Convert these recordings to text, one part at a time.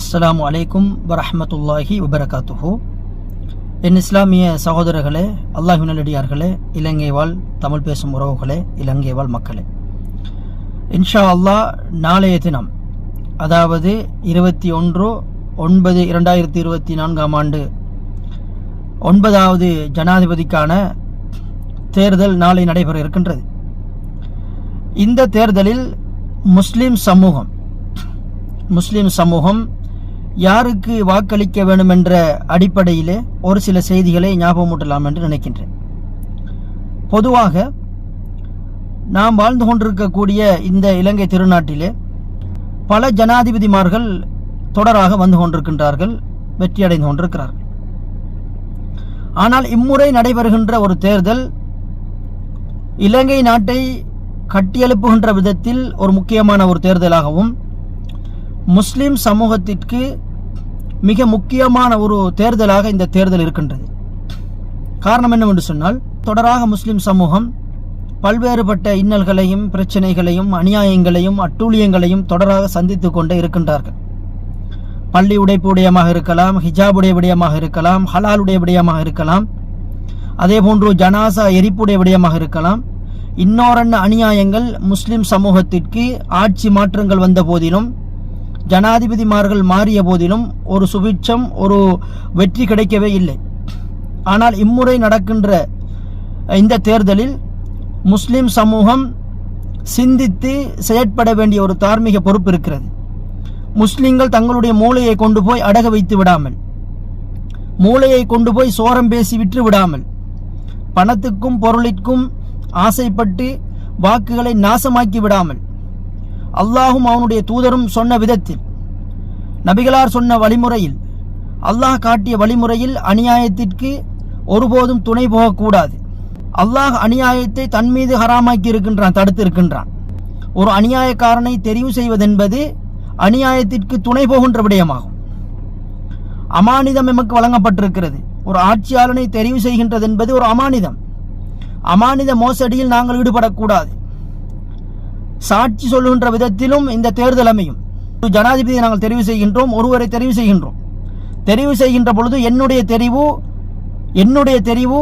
அஸ்லாம் அலைக்கும் வரஹ்மத்துல்லாஹி வபரகாத்துஹு என் இஸ்லாமிய சகோதரர்களே அல்லாஹ் நல்லடியார்களே இலங்கை வாழ் தமிழ் பேசும் உறவுகளே இலங்கை வாழ் மக்களே. இன்ஷா அல்லாஹ் நாளைய தினம் அதாவது இருபத்தி ஒன்று ஒன்பது இரண்டாயிரத்தி இருபத்தி நான்காம் ஆண்டு ஒன்பதாவது ஜனாதிபதிக்கான தேர்தல் நாளை நடைபெற இருக்கின்றது. இந்த தேர்தலில் முஸ்லிம் சமூகம் முஸ்லிம் சமூகம் யாருக்கு வாக்களிக்க வேண்டும் என்ற அடிப்படையிலே ஒரு சில செய்திகளை ஞாபகமூட்டலாம் என்று நினைக்கின்றேன். பொதுவாக நாம் வாழ்ந்து கொண்டிருக்கக்கூடிய இந்த இலங்கை திருநாட்டிலே பல ஜனாதிபதிமார்கள் தொடராக வந்து கொண்டிருக்கின்றார்கள் வெற்றியடைந்து கொண்டிருக்கிறார்கள். ஆனால் இம்முறை நடைபெறுகின்ற ஒரு தேர்தல் இலங்கை நாட்டை கட்டியெழுப்புகின்ற விதத்தில் ஒரு முக்கியமான ஒரு தேர்தலாகவும் முஸ்லீம் சமூகத்திற்கு மிக முக்கியமான ஒரு தேர்தலாக இந்த தேர்தல் இருக்கின்றது. காரணம் என்னவென்று சொன்னால் தொடராக முஸ்லிம் சமூகம் பல்வேறுபட்ட இன்னல்களையும் பிரச்சனைகளையும் அநியாயங்களையும் அட்டூழியங்களையும் தொடராக சந்தித்து கொண்டே இருக்கின்றார்கள். பள்ளி உடைப்பு விடயமாக இருக்கலாம் ஹிஜாபுடைய விடயமாக இருக்கலாம் ஹலாலுடைய விடயமாக இருக்கலாம் அதே போன்று ஜனாசா எரிப்புடைய விடயமாக இருக்கலாம். இன்னோரன்ன அநியாயங்கள் முஸ்லிம் சமூகத்திற்கு ஆட்சி மாற்றங்கள் வந்த போதிலும் ஜனாதிபதிமார்கள் மாறிய போதிலும் ஒரு சுபிட்சம் ஒரு வெற்றி கிடைக்கவே இல்லை. ஆனால் இம்முறை நடக்கின்ற இந்த தேர்தலில் முஸ்லிம் சமூகம் சிந்தித்து செயற்பட வேண்டிய ஒரு தார்மீக பொறுப்பு இருக்கிறது. முஸ்லிம்கள் தங்களுடைய மூளையை கொண்டு போய் அடக வைத்து விடாமல் மூளையை கொண்டு போய் சோரம் பேசி விற்று விடாமல் பணத்துக்கும் பொருளிற்கும் ஆசைப்பட்டு வாக்குகளை நாசமாக்கி விடாமல் அல்லாஹும் அவனுடைய தூதரும் சொன்ன விதத்தில். நபிகளார் சொன்ன வழிமுறையில் அல்லாஹ் காட்டிய வழிமுறையில் அநியாயத்திற்கு ஒருபோதும் துணை போகக்கூடாது. அல்லாஹ் அநியாயத்தை தன் மீது ஹராமாக்கி இருக்கின்றான் தடுத்து இருக்கின்றான் ஒரு அநியாயக்காரனை தெரிவு செய்வதென்பது அநியாயத்திற்கு துணை போகின்ற விடயமாகும். அமானிதம் எமக்கு வழங்கப்பட்டிருக்கிறது. ஒரு ஆட்சியாளனை தெரிவு செய்கின்றது என்பது ஒரு அமானிதம். அமானித மோசடியில் நாங்கள் ஈடுபடக்கூடாது. சாட்சி சொல்லுகின்ற விதத்திலும் இந்த தேர்தல் அமையும். ஒரு ஜனாதிபதியை நாங்கள் தெரிவு செய்கின்றோம் ஒருவரை தெரிவு செய்கின்றோம். தெரிவு செய்கின்ற பொழுது என்னுடைய தெரிவு என்னுடைய தெரிவு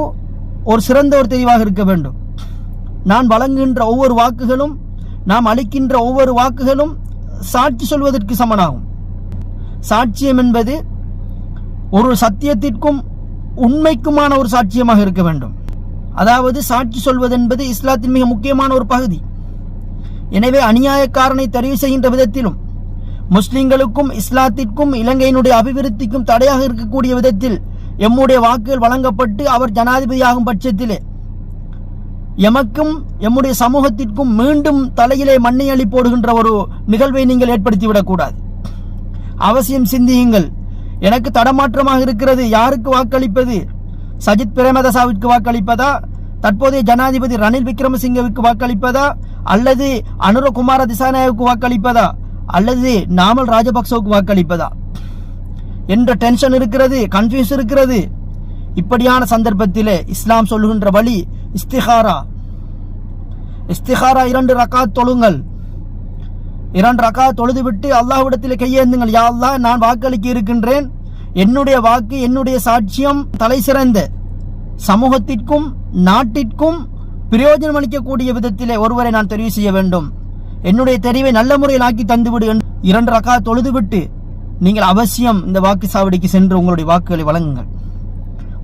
ஒரு சிறந்த ஒரு தெரிவாக இருக்க வேண்டும். நான் வழங்குகின்ற ஒவ்வொரு வாக்குகளும் நாம் அளிக்கின்ற ஒவ்வொரு வாக்குகளும் சாட்சி சொல்வதற்கு சமனாகும். சாட்சியம் என்பது ஒரு சத்தியத்திற்கும் உண்மைக்குமான ஒரு சாட்சியமாக இருக்க வேண்டும். அதாவது சாட்சி சொல்வது என்பது இஸ்லாத்தின் மிக முக்கியமான ஒரு பகுதி. எனவே அநியாயக்காரனை தெரிவு செய்கின்ற விதத்திலும் முஸ்லிம்களுக்கும் இஸ்லாத்திற்கும் இலங்கையினுடைய அபிவிருத்திக்கும் தடையாக இருக்கக்கூடிய விதத்தில் எம்முடைய வாக்குகள் வழங்கப்பட்டு அவர் ஜனாதிபதியாகும் பட்சத்திலே எமக்கும் எம்முடைய சமூகத்திற்கும் மீண்டும் தலையிலே மண்ணை அள்ளி போடுகின்ற ஒரு நிகழ்வை நீங்கள் ஏற்படுத்திவிடக்கூடாது. அவசியம் சிந்தியுங்கள். எனக்கு தடமாற்றமாக இருக்கிறது. யாருக்கு வாக்களிப்பது? சஜித் பிரேமதாசாவிற்கு வாக்களிப்பதா? தற்போதைய ஜனாதிபதி ரணில் விக்ரமசிங்கவுக்கு வாக்களிப்பதா? அல்லது அனுரகுமார திசாநாயவுக்கு வாக்களிப்பதா? அல்லது நாமல் ராஜபக்சவுக்கு வாக்களிப்பதா? என்ற டென்ஷன் இருக்கிறது கன்ஃபியூஸ் இருக்கிறது. இப்படியான சந்தர்ப்பத்திலே இஸ்லாம் சொல்லுகின்ற வழி இஸ்திஹாரா. இஸ்திஹாரா இரண்டு ரக்காத் தொழுங்கள். இரண்டு ரக்கா தொழுது விட்டு அல்லாஹ்விடத்தில் கையேந்துங்கள். யா அல்லா நான் வாக்களிக்க இருக்கின்றேன். என்னுடைய வாக்கு என்னுடைய சாட்சியம் தலை சிறந்த. சமூகத்திற்கும் நாட்டிற்கும் பிரயோஜனம் அளிக்கக்கூடிய விதத்திலே ஒருவரை நான் தெரிவு செய்ய வேண்டும். என்னுடைய தெரிவை நல்ல முறையில் ஆக்கி தந்துவிடு என்று இரண்டு ரக்கா தொழுதுவிட்டு நீங்கள் அவசியம் இந்த வாக்கு சாவடிக்கு சென்று உங்களுடைய வாக்குகளை வழங்குங்கள்.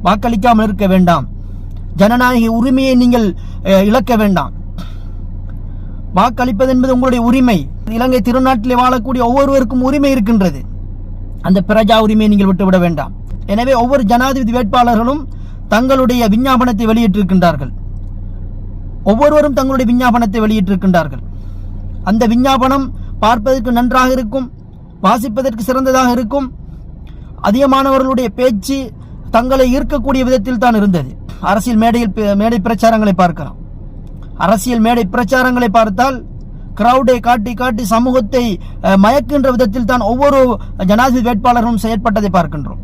வாக்களிக்காமல் இருக்க வேண்டாம். ஜனநாயக உரிமையை நீங்கள் இழக்க வேண்டாம். வாக்களிப்பது என்பது உங்களுடைய உரிமை. இலங்கை திருநாட்டிலே வாழக்கூடிய ஒவ்வொருவருக்கும் உரிமை இருக்கின்றது. அந்த பிரஜா உரிமையை நீங்கள் விட்டுவிட வேண்டாம். எனவே ஒவ்வொரு ஜனாதிபதி வேட்பாளர்களும் தங்களுடைய விஞ்ஞாபனத்தை வெளியிட்டிருக்கின்றார்கள். ஒவ்வொருவரும் தங்களுடைய விஞ்ஞாபனத்தை வெளியிட்டிருக்கின்றார்கள். அந்த விஞ்ஞாபனம் பார்ப்பதற்கு நன்றாக இருக்கும் வாசிப்பதற்கு சிறந்ததாக இருக்கும். அதிகமானவர்களுடைய பேச்சு தங்களை ஈர்க்கக்கூடிய விதத்தில் தான் இருந்தது. அரசியல் மேடையில் பே- மேடை பிரச்சாரங்களை பார்க்கலாம். அரசியல் மேடை பிரச்சாரங்களை பார்த்தால் கிரவுடை காட்டி காட்டி சமூகத்தை மயக்கின்ற விதத்தில் தான் ஒவ்வொரு ஜனாதிபதி வேட்பாளரும் செயற்பட்டதை பார்க்கின்றோம்.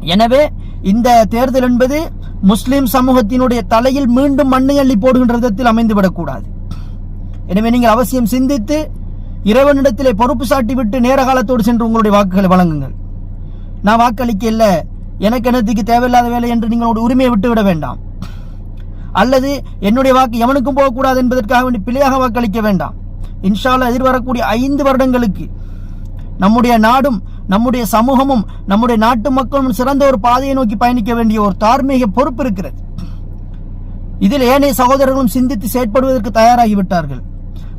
எனவே இந்த தேர்தல் என்பது முஸ்லிம் சமூகத்தினுடைய தலையில் மீண்டும் மண்ணை அள்ளி போடுகின்ற விதத்தில் அமைந்துவிடக்கூடாது. எனவே நீங்கள் அவசியம் சிந்தித்து இறைவனிடத்திலே பொறுப்பு சாட்டி விட்டு நேர காலத்தோடு சென்று உங்களுடைய வாக்குகளை வழங்குங்கள். நான் வாக்களிக்க இல்லை. எனக்கு என்னத்துக்கு தேவையில்லாத வேலை என்று நீங்களுடைய உரிமையை விட்டு விட வேண்டாம். அல்லது என்னுடைய வாக்கு எவனுக்கும் போகக்கூடாது என்பதற்காக வேண்டி பிழையாக வாக்களிக்க வேண்டாம். இன்ஷால்லா எதிர்வரக்கூடிய ஐந்து வருடங்களுக்கு நம்முடைய நாடும் நம்முடைய சமூகமும் நம்முடைய நாட்டு மக்களும் சிறந்த ஒரு பாதையை நோக்கி பயணிக்க வேண்டிய ஒரு தார்மீக பொறுப்பு இருக்கிறது. இதில் ஏனைய சகோதரர்களும் சிந்தித்து செயற்படுவதற்கு தயாராகிவிட்டார்கள்.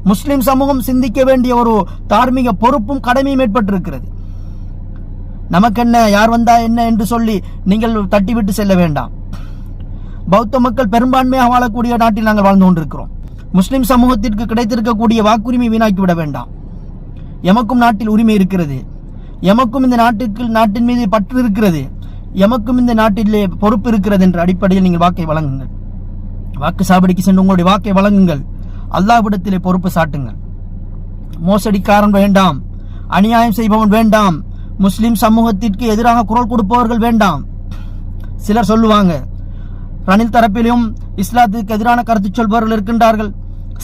முஸ்லிம் சமூகம் சிந்திக்க வேண்டிய ஒரு தார்மீக பொறுப்பும் கடமையும் ஏற்பட்டிருக்கிறது. நமக்கென்ன யார் வந்தா என்ன என்று சொல்லி நீங்கள் தட்டிவிட்டு செல்ல வேண்டாம். பௌத்த மக்கள் பெரும்பான்மையாக வாழக்கூடிய நாட்டில் நாங்கள் வாழ்ந்து கொண்டிருக்கிறோம். முஸ்லிம் சமூகத்திற்கு கிடைத்திருக்கக்கூடிய வாக்குரிமை வீணாக்கி விட வேண்டாம். எமக்கும் நாட்டில் உரிமை இருக்கிறது. எமக்கும் இந்த நாட்டுக்கு நாட்டின் மீது பற்று இருக்கிறது. எமக்கும் இந்த நாட்டிலே பொறுப்பு இருக்கிறது என்ற அடிப்படையில் நீங்கள் வாக்கை வழங்குங்கள். வாக்கு சாவடிக்கு சென்று உங்களுடைய வாக்கை வழங்குங்கள். அல்லாவிடத்திலே பொறுப்பு சாட்டுங்கள். மோசடிக்காரன் வேண்டாம். அநியாயம் செய்பவன் வேண்டாம். முஸ்லிம் சமூகத்திற்கு எதிராக குரல் கொடுப்பவர்கள் வேண்டாம். சிலர் சொல்லுவாங்க ரணில் தரப்பிலும் இஸ்லாத்துக்கு எதிரான கருத்து சொல்பவர்கள் இருக்கின்றார்கள்.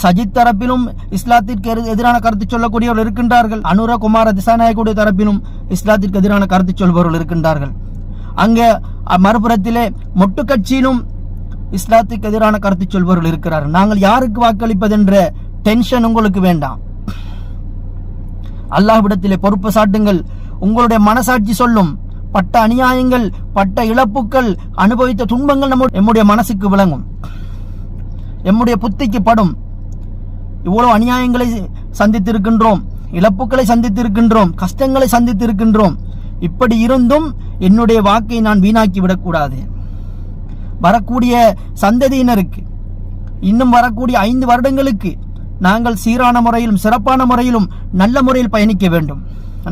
சஜித் தரப்பிலும் இஸ்லாத்திற்கு எதிரான கருத்து சொல்லக்கூடியவர்கள் இருக்கின்றார்கள். அனுரகுமார திசாநாயகுடைய தரப்பிலும் இஸ்லாத்திற்கு எதிரான கருத்து சொல்பவர்கள் இருக்கின்றார்கள். அங்கே மறுபுறத்திலே மொட்டு கட்சியிலும் இஸ்லாத்துக்கு எதிரான கருத்து சொல்பவர்கள் இருக்கிறார்கள். நாங்கள் யாருக்கு வாக்களிப்பதென்ற டென்ஷன் உங்களுக்கு வேண்டாம். அல்லாஹ்விடத்திலே பொறுப்பு சாட்டுங்கள். உங்களுடைய மனசாட்சி சொல்லும். பட்ட அநியாயங்கள் பட்ட இழப்புக்கள் அனுபவித்த துன்பங்கள் நம்ம நம்முடைய மனசுக்கு விளங்கும். எம்முடைய புத்திக்கு படும். இவ்வளவு அநியாயங்களை சந்தித்திருக்கின்றோம் இழப்புகளை சந்தித்திருக்கின்றோம் கஷ்டங்களை சந்தித்திருக்கின்றோம். இப்படி இருந்தும் என்னுடைய வாக்கை நான் வீணாக்கி விடக்கூடாது. வரக்கூடிய சந்ததியினருக்கு இன்னும் வரக்கூடிய ஐந்து வருடங்களுக்கு நாங்கள் சீரான முறையிலும் சிறப்பான முறையிலும் நல்ல முறையில் பயணிக்க வேண்டும்.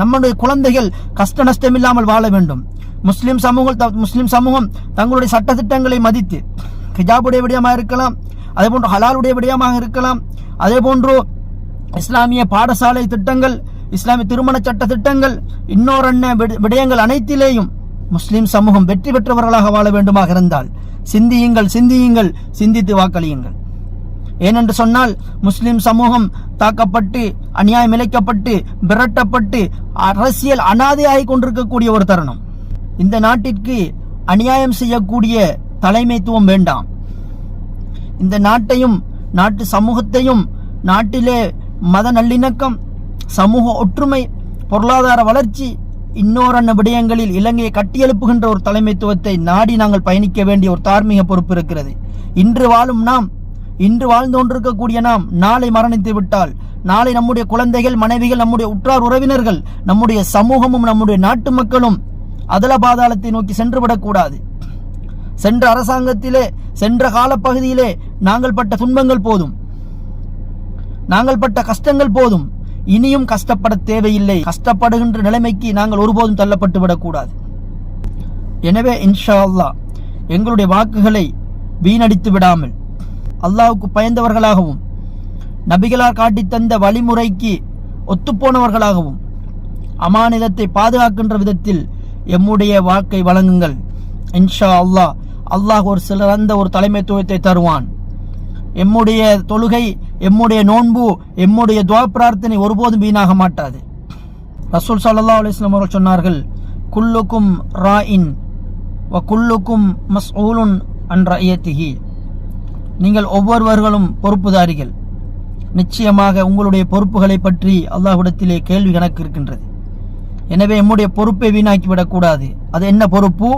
நம்முடைய குழந்தைகள் கஷ்ட நஷ்டம் இல்லாமல் வாழ வேண்டும். முஸ்லிம் சமூகம் முஸ்லிம் சமூகம் தங்களுடைய சட்டத்திட்டங்களை மதித்து ஹிஜாபுடைய விடயமாக இருக்கலாம் அதே போன்று ஹலாலுடைய விடயமாக இருக்கலாம் அதே போன்று இஸ்லாமிய பாடசாலை திட்டங்கள் இஸ்லாமிய திருமண சட்ட திட்டங்கள் இன்னொரு விடயங்கள் அனைத்திலேயும் முஸ்லிம் சமூகம் வெற்றி பெற்றவர்களாக வாழ வேண்டுமாக இருந்தால் சிந்தியுங்கள் சிந்தியுங்கள் சிந்தித்து வாக்களியுங்கள். ஏனென்று சொன்னால் முஸ்லிம் சமூகம் தாக்கப்பட்டு அநியாயம் இழைக்கப்பட்டு விரட்டப்பட்டு அரசியல் அனாதையாகி கொண்டிருக்கக்கூடிய ஒரு தருணம். இந்த நாட்டிற்கு அநியாயம் செய்யக்கூடிய தலைமைத்துவம் வேண்டாம். இந்த நாட்டையும் நாட்டு சமூகத்தையும் நாட்டிலே மத நல்லிணக்கம் சமூக ஒற்றுமை பொருளாதார வளர்ச்சி இன்னொரு விடயங்களில் இலங்கையை கட்டியெழுப்புகின்ற ஒரு தலைமைத்துவத்தை நாடி நாங்கள் பயணிக்க வேண்டிய ஒரு தார்மீக பொறுப்பு இருக்கிறது. இன்று வாழும் நாம் இன்று வாழ்ந்து கொண்டிருக்கக்கூடிய நாம் நாளை மரணித்து விட்டால் நாளை நம்முடைய குழந்தைகள் மனைவிகள் நம்முடைய உற்றார் உறவினர்கள் நம்முடைய சமூகமும் நம்முடைய நாட்டு மக்களும் அதல பாதாளத்தை நோக்கி சென்று விடக்கூடாது. சென்ற அரசாங்கத்திலே சென்ற காலப்பகுதியிலே நாங்கள் பட்ட துன்பங்கள் போதும். நாங்கள் பட்ட கஷ்டங்கள் போதும். இனியும் கஷ்டப்பட தேவையில்லை. கஷ்டப்படுகின்ற நிலைமைக்கு நாங்கள் ஒருபோதும் தள்ளப்பட்டு விடக்கூடாது. எனவே இன்ஷா அல்லாஹ் எங்களுடைய வாக்குகளை வீணடித்து விடாமல் அல்லாவுக்கு பயந்தவர்களாகவும் நபிகளார் காட்டி தந்த வழிமுறைக்கு ஒத்துப்போனவர்களாகவும் அமானிதத்தை பாதுகாக்கின்ற விதத்தில் எம்முடைய வாக்கை வழங்குங்கள். இன்ஷா அல்லாஹ் அல்லாஹ் ஒரு சிறந்த ஒரு தலைமைத்துவத்தை தருவான். எம்முடைய தொழுகை எம்முடைய நோன்பு எம்முடைய துவா பிரார்த்தனை ஒருபோதும் வீணாக மாட்டாது. ரசூல் சல்லா அலைஹி அவர்கள் சொன்னார்கள் குல்லுக்கும் ராயின் வ குல்லுக்கும் மஸ்ஊலுன் அன்ற ரயத்திஹி நீங்கள் ஒவ்வொருவர்களும் பொறுப்புதாரிகள். நிச்சயமாக உங்களுடைய பொறுப்புகளை பற்றி அல்லாஹ்விடத்திலே கேள்வி கணக்கு இருக்கின்றது. எனவே எம்முடைய பொறுப்பை வீணாக்கி விடக்கூடாது அது என்ன பொறுப்பு?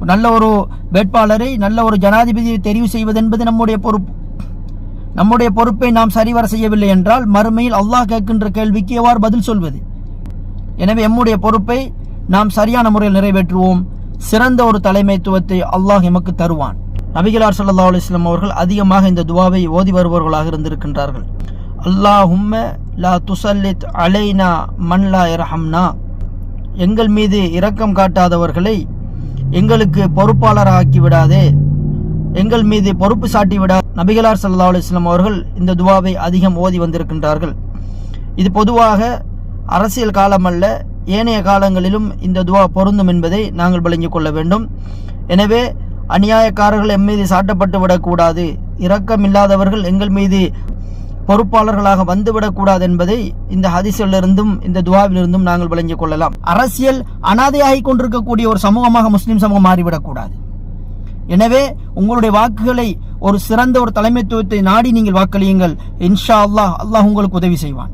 நல்ல ஒரு வேட்பாளரை நல்ல ஒரு ஜனாதிபதியை தெரிவு செய்வது என்பது நம்முடைய பொறுப்பு. நம்முடைய பொறுப்பை நாம் சரிவர செய்யவில்லை என்றால் மறுமையில் அல்லாஹ் கேட்கின்ற கேள்விக்கு எவ்வாறு பதில் சொல்வது? எனவே எம்முடைய பொறுப்பை நாம் சரியான முறையில் நிறைவேற்றுவோம். சிறந்த ஒரு தலைமைத்துவத்தை அல்லாஹ் எமக்கு தருவான். நபிகளார் சல்லா அலுவலாம் அவர்கள் அதிகமாக இந்த துவாவை ஓதி வருபவர்களாக இருந்திருக்கின்றார்கள். அல்லாஹும்ம லா துசல்லித் அலைனா மன்லா இரஹம்னா எங்கள் மீது இரக்கம் காட்டாதவர்களை எங்களுக்கு பொறுப்பாளர் ஆக்கி விடாதே. எங்கள் மீது பொறுப்பு சாட்டி விட. நபிகளார் சல்லா அலுவலாம் அவர்கள் இந்த துவாவை அதிகம் ஓதி வந்திருக்கின்றார்கள். இது பொதுவாக அரசியல் காலமல்ல ஏனைய காலங்களிலும் இந்த துவா பொருந்தும் என்பதை நாங்கள் விளங்கிக் கொள்ள வேண்டும். எனவே அநியாயக்காரர்கள் எம் மீது சாட்டப்பட்டு விடக்கூடாது. இரக்கமில்லாதவர்கள் எங்கள் மீது பொறுப்பாளர்களாக வந்துவிடக்கூடாது என்பதை இந்த ஹதிசிலிருந்தும் இந்த துவாவிலிருந்தும் நாங்கள் விளங்கிக் கொள்ளலாம். அரசியல் அனாதையாகி கொண்டிருக்கக்கூடிய ஒரு சமூகமாக முஸ்லீம் சமூகம் மாறிவிடக்கூடாது எனவே உங்களுடைய வாக்குகளை ஒரு சிறந்த ஒரு தலைமைத்துவத்தை நாடி நீங்கள் வாக்களியுங்கள். இன்ஷா அல்லாஹ் அல்லாஹ் உங்களுக்கு உதவி செய்வான்.